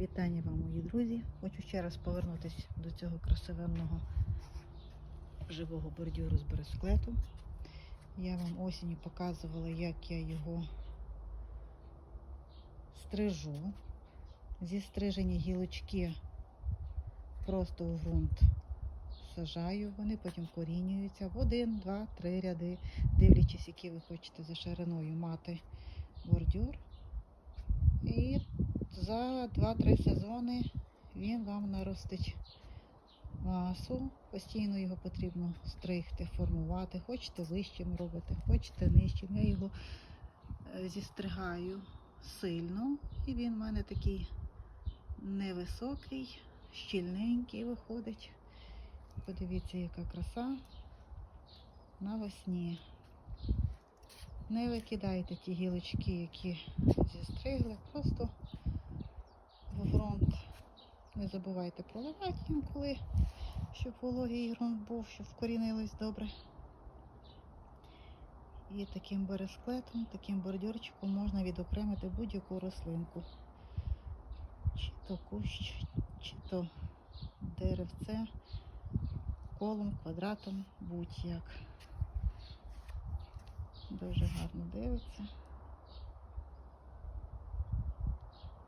Вітання вам, мої друзі. Хочу ще раз повернутися до цього красивенного живого бордюру з бересклету. Я вам осінню показувала, як я його стрижу. Зі стрижені гілочки просто в ґрунт сажаю, вони потім вкорінюються в один, два, три ряди, дивлячись, які ви хочете за шириною мати бордюр. І за 2-3 сезони він вам наростить масу. Постійно його потрібно стригти, формувати. Хочете вищим робити, хочете нижчим. Я його е, зістригаю сильно, і він в мене такий невисокий, щільненький виходить. Подивіться, яка краса навесні. Не викидайте ті гілочки, які зістригли, просто в ґрунт. Не забувайте проливати інколи, щоб вологий ґрунт був, щоб вкорінились добре. І таким бересклетом, таким бордюрчиком можна відокремити будь-яку рослинку. Чи то кущ, чи то деревце, колом, квадратом, будь-як. Дуже гарно дивиться.